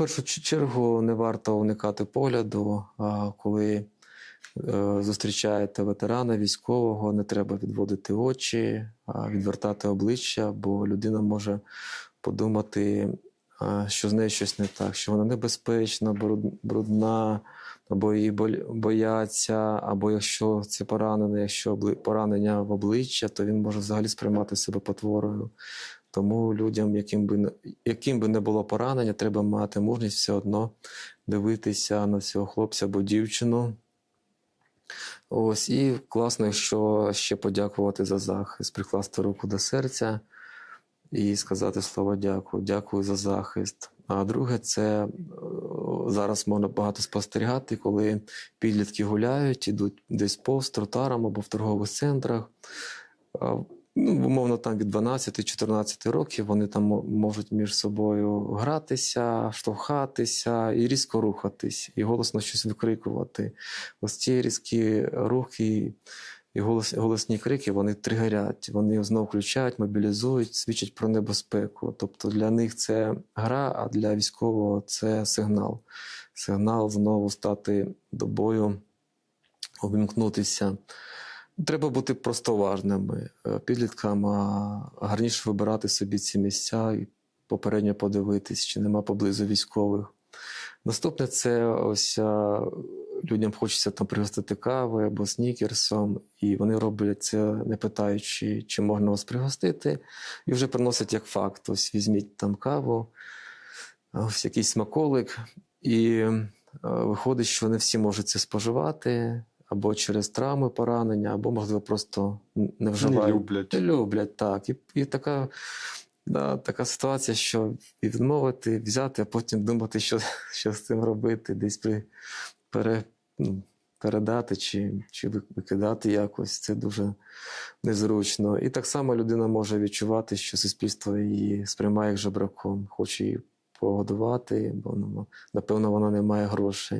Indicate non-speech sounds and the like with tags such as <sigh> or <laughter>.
першу чергу не варто уникати погляду, коли е, зустрічаєте ветерана військового, не треба відводити очі, відвертати обличчя, бо людина може подумати, що з нею щось не так, що вона небезпечна, брудна, або її бояться, або якщо це поранене, якщо поранення в обличчя, то він може взагалі сприймати себе потворою. Тому людям, яким би яким би не було поранення, треба мати мужність все одно дивитися на цього хлопця або дівчину. Ось і класно, якщо ще подякувати за захист, прикласти руку до серця і сказати слово дякую, дякую за захист. А друге, це е, зараз можна багато спостерігати, коли підлітки гуляють, ідуть десь повз тротарам або в торгових центрах. Ну, умовно, там від 12-14 років вони там можуть між собою гратися, штовхатися і різко рухатись, і голосно щось викрикувати. Ось ці різкі рухи і голос, голосні крики вони тригерять, вони знову включають, мобілізують, свідчать про небезпеку. Тобто для них це гра, а для військового це сигнал. Сигнал знову стати до бою, обімкнутися. Треба бути просто уважними е, підліткам, гарніше вибирати собі ці місця і попередньо подивитись, чи нема поблизу військових. Наступне це ось людям хочеться там пригостити кави або снікерсом, і вони роблять це, не питаючи, чи можна вас пригостити, і вже приносять як факт. Ось візьміть там каву, ось якийсь смаколик, і е, виходить, що не всі можуть це споживати. Або через травми поранення, або, можливо, просто не вживають. Не люблять. Не люблять, так. І, і така, да, така ситуація, що і відмовити, взяти, а потім думати, що, <laughs> що з цим робити, десь при, пере, ну, передати чи, чи викидати якось. Це дуже незручно. І так само людина може відчувати, що суспільство її сприймає як жебраком, хоче її погодувати, бо ну, напевно вона не має грошей.